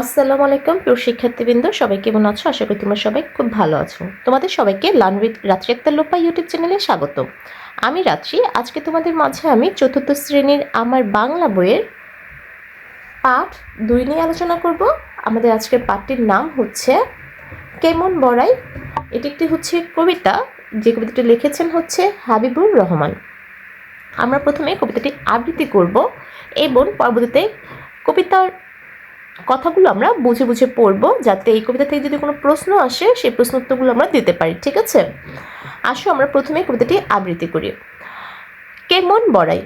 আসসালামু আলাইকুম, প্রিয় শিক্ষার্থীবৃন্দ, সবাই কেমন আছো? আশা করি তোমরা সবাই খুব ভালো আছো। তোমাদের সবাইকে উইথ রাত্রি একটা লোপা ইউটিউব চ্যানেলে স্বাগত আমি রাত্রি, আজকে তোমাদের মাঝে আমি চতুর্থ শ্রেণির আমার বাংলা বইয়ের পাঠ দুই নিয়ে আলোচনা করব। আমাদের আজকের পাঠটির নাম হচ্ছে কেমন বড়াই? এটি একটি হচ্ছে কবিতা, যে কবিতাটি লিখেছেন হচ্ছে হাবিবুর রহমান। আমরা প্রথমে কবিতাটি আবৃত্তি করব এবং পরবর্তীতে কবিতার কথাগুলো আমরা বুঝে বুঝে পড়ব যাতে এই কবিতা থেকে যদি কোনো প্রশ্ন আসে, সেই প্রশ্ন উত্তরগুলো আমরা দিতে পারি, ঠিক আছে? আসো আমরা প্রথমে কবিতাটি আবৃত্তি করি। কেমন বড়াই?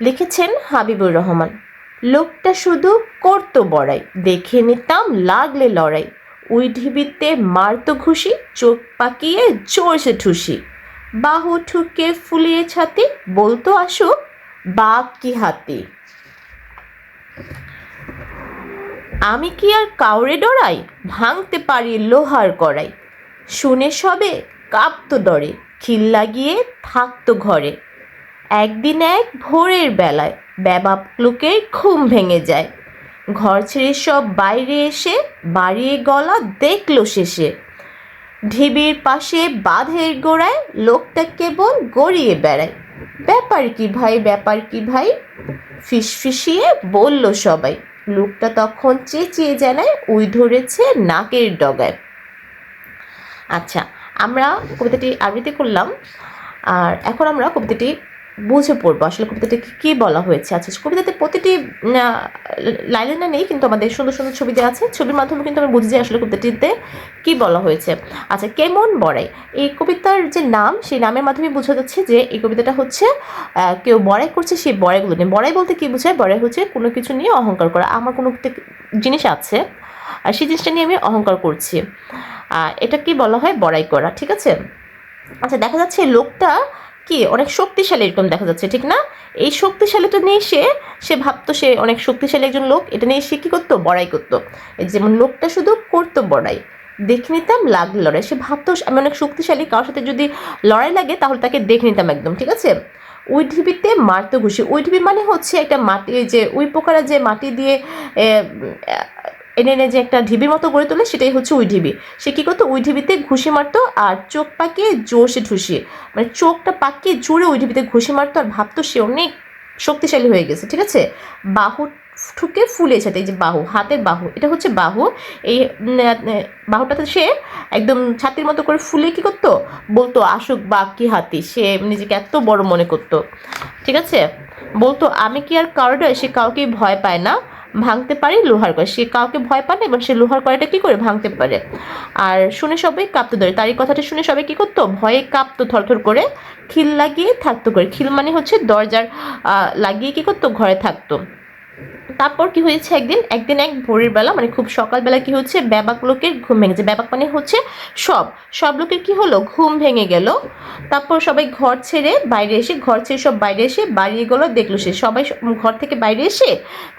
লিখেছেন হাবিবুর রহমান। লোকটা শুধু করতো বড়াই, দেখে নিতাম লাগলে লড়াই। উই ঢিবিতে মারতো ঘুষি, চোখ পাকিয়ে চড়ছে ঠুসি। বাহু ঠুকে ফুলিয়ে ছাতি, বলতো আসো বাঘ কি হাতি? আমি কি আর কাউরে ডরাই? ভাঙতে পারি লোহার কড়াই। শুনে সবে কাঁপতো ডরে, খিল লাগিয়ে থাকতো ঘরে। একদিন এক ভোরের বেলায় ব্যাবাপ লোকের ঘুম ভেঙে যায়। ঘর ছেড়ে সব বাইরে এসে বাড়িয়ে গলা দেখল শেষে। ঢিবির পাশে বাঁধের গোড়ায় লোকটা কেবল গড়িয়ে বেড়ায়। ব্যাপার কি ভাই, ব্যাপার কি ভাই? ফিসফিসিয়ে বলল সবাই। লোকটা তখন চেঁচিয়ে জানায়, উই ধরেছে নাকের ডগায়। আচ্ছা আমরা কবিতাটি আবৃত্তি করলাম। আর এখন আমরা কবিতাটি বুঝে পড়ব। আসলে কবিতাটি কী বলা হয়েছে? আচ্ছা কবিতাতে প্রতিটি লাইনে না নেই, কিন্তু আমাদের সুন্দর সুন্দর ছবি দেওয়া আছে। ছবির মাধ্যমে কিন্তু আমরা বুঝি যে আসলে কবিতাটিতে কী বলা হয়েছে। আচ্ছা কেমন বড়াই? এই কবিতার যে নাম, সেই নামের মাধ্যমে বোঝা যাচ্ছে যে এই কবিতাটা হচ্ছে কেউ বড়াই করছে সেই বড়াইগুলো নিয়ে। বড়াই বলতে কী বোঝায়? বড়াই হচ্ছে কোনো কিছু নিয়ে অহংকার করা। আমার কোনো জিনিস আছে, আর সেই জিনিসটা নিয়ে আমি অহংকার করছি। এটা কি বলা হয়? বড়াই করা। ঠিক আছে? আচ্ছা দেখা যাচ্ছে লোকটা কি, অনেক শক্তিশালী এরকম দেখা যাচ্ছে, ঠিক না? এই শক্তিশালীটা নিয়ে সে সে ভাবতো সে অনেক শক্তিশালী একজন লোক, এটা নিয়ে সে কী করতো? বড়াই করতো। যেমন লোকটা শুধু করতো বড়াই। দেখে নিতাম লাগলে লড়াই। সে ভাবতো আমি অনেক শক্তিশালী, কারোর সাথে যদি লড়াই লাগে তাহলে তাকে দেখে নিতাম একদম, ঠিক আছে? উই ঢিবিতে মারতো ঘুষি। উই ঢিবি মানে হচ্ছে একটা মাটি যে উই পোকারা যে মাটি দিয়ে এনে এনে যে একটা ঢিবির মতো গড়ে তোলে, সেটাই হচ্ছে উই ঢিবি। সে কী করতো? উই ঢিবিতে ঘুষি মারতো আর চোখ পাকিয়ে জোরসে ঠুসিয়ে মানে চোখটা পাকিয়ে জোরে উই ঢিবিতে ঘুষি মারতো আর ভাবতো সে অনেক শক্তিশালী হয়ে গেছে, ঠিক আছে? বাহু ঠুকে ফুলেছে এই যে বাহু, হাতের বাহু, এটা হচ্ছে বাহু। এই বাহুটাতে সে একদম ছাতির মতো করে ফুলে কি করতো? বলতো, আসুক বা কি হাতি, সে নিজেকে এত বড় মনে করতো। ঠিক আছে? বলতো, আমি কি আর কারোর সে কাউকেই ভয় পায় না। ভাঙতে পারে, লোহার কড়াই সে কাউকে ভয় পায় না এবং সে লোহার কড়াইটা কী করে? ভাঙতে পারে। আর শুনে সবাই কাঁপতে ধরে। তার এই কথাটা শুনে সবাই কী করতো? ভয়ে কাঁপতো থরথর করে। খিল লাগিয়ে থাকতো করে। খিল মানে হচ্ছে দরজার লাগিয়ে কী করতো? ঘরে থাকতো। তারপর কি হয়েছে একদিন? একদিন এক ভোরের বেলা মানে খুব সকালবেলা কি হচ্ছে, ব্যাবাক লোকের ঘুম ভেঙেছে। ব্যাবাক মানে হচ্ছে সব। সব লোকের কি হলো? ঘুম ভেঙে গেল। তারপর সবাই ঘর ছেড়ে বাইরে এসে, ঘর ছেড়ে সব বাইরে এসে বাড়িয়ে গেলো, দেখল সে। সবাই ঘর থেকে বাইরে এসে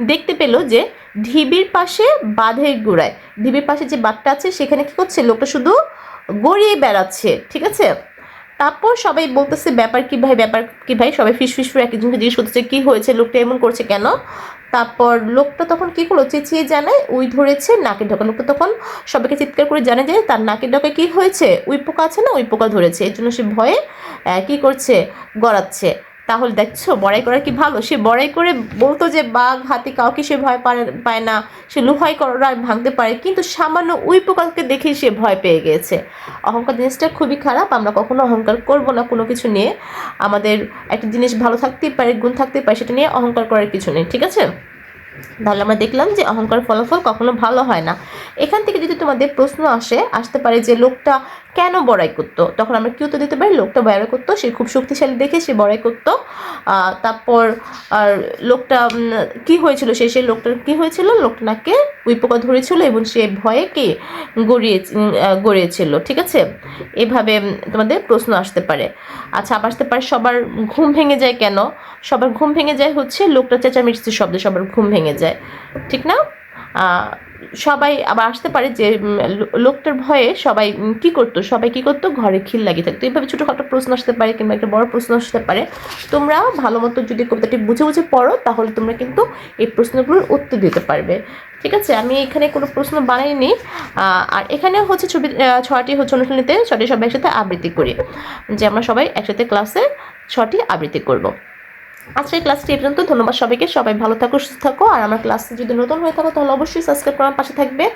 দেখতে পেল যে ঢিবির পাশে বাঁধের গোড়ায়। ঢিবির পাশে যে বাঁধটা আছে, সেখানে কি করছে? লোকটা শুধু গড়িয়ে বেড়াচ্ছে, ঠিক আছে? তারপর সবাই বলতেছে, ব্যাপার কি ভাই? ব্যাপার কি ভাই? সবাই ফিস ফিস করে একজনকে জিজ্ঞেস করতেছে, কি হয়েছে? লোকটা এমন করছে কেন? তারপর লোকটা তখন কি করল? চেঁচিয়ে জানায়, উই ধরেছে নাকের ঢোকা। লোকটা তখন সবাইকে চিৎকার করে জানে যে, তার নাকের ঢোকায় কী হয়েছে? উই পোকা আছে না? উই পোকা ধরেছে। এর জন্য সে ভয়ে কী করছে? গড়াচ্ছে। তাহলে দেখছ, বড়াই করা কি ভালো? সে বড়াই করে বলতো যে বাঘ হাতি কাউকে সে ভয় পায় না সে লুহাই করা ভাঙতে পারে, কিন্তু সামান্য উই পোকাকে দেখেই সে ভয় পেয়ে গিয়েছে অহংকার জিনিসটা খুবই খারাপ, আমরা কখনো অহংকার করব না কোনো কিছু নিয়ে। আমাদের একটা জিনিস ভালো থাকতেই পারে, গুণ থাকতেই পারে, সেটা নিয়ে অহংকার করার কিছু নেই, ঠিক আছে? তাহলে আমরা দেখলাম যে অহংকার ফলাফল কখনো ভালো হয় না। এখান থেকে যদি তোমাদের প্রশ্ন আসে, আসতে পারে যে লোকটা কেন বড়াই করতো? তখন আমরা কি উত্তর দিতে পারি, লোকটা বড়াই করতো, সে খুব শক্তিশালী দেখে সে বড়াই করতো। তারপর আর লোকটা কি হয়েছিল? সে সেই লোকটার কি হয়েছিল? লোকটা নাকে উই ধরেছিল এবং সে ভয়ে কি গড়িয়ে গড়িয়েছিল, ঠিক আছে? এভাবে তোমাদের প্রশ্ন আসতে পারে। আচ্ছা আবার আসতে পারে, সবার ঘুম ভেঙে যায় কেন? সবার ঘুম ভেঙে যায় হচ্ছে লোকটা চেঁচামেচির শব্দে, সবার ঘুম ভেঙে যায়, ঠিক না? সবাই আবার আসতে পারে যে লোকটার ভয়ে সবাই কি করতো? সবাই কি করতো? ঘরে খিল লাগিয়ে থাকতো। এইভাবে ছোটোখাটো প্রশ্ন আসতে পারে কিংবা একটা বড় প্রশ্ন আসতে পারে। তোমরা ভালো মতো যদি কবিতাটি বুঝে বুঝে পড়ো, তাহলে তোমরা কিন্তু এই প্রশ্নগুলোর উত্তর দিতে পারবে। ঠিক আছে? আমি এখানে কোনো প্রশ্ন বানাইনি। আর এখানে হচ্ছে ছবি ছয়টি হচ্ছে অনুশীলনীতে ছয়টি সবাই একসাথে আবৃত্তি করি। যে আমরা সবাই একসাথে ক্লাসে ছটি আবৃত্তি করব। আজকের ক্লাসটি এ পর্যন্ত। ধন্যবাদ সবাইকে। সবাই ভালো থাকো, সুস্থ থাকো। আর আমার ক্লাসে যদি নতুন হয়ে থাকো, তাহলে অবশ্যই সাবস্ক্রাইব করার পাশে থাকবে।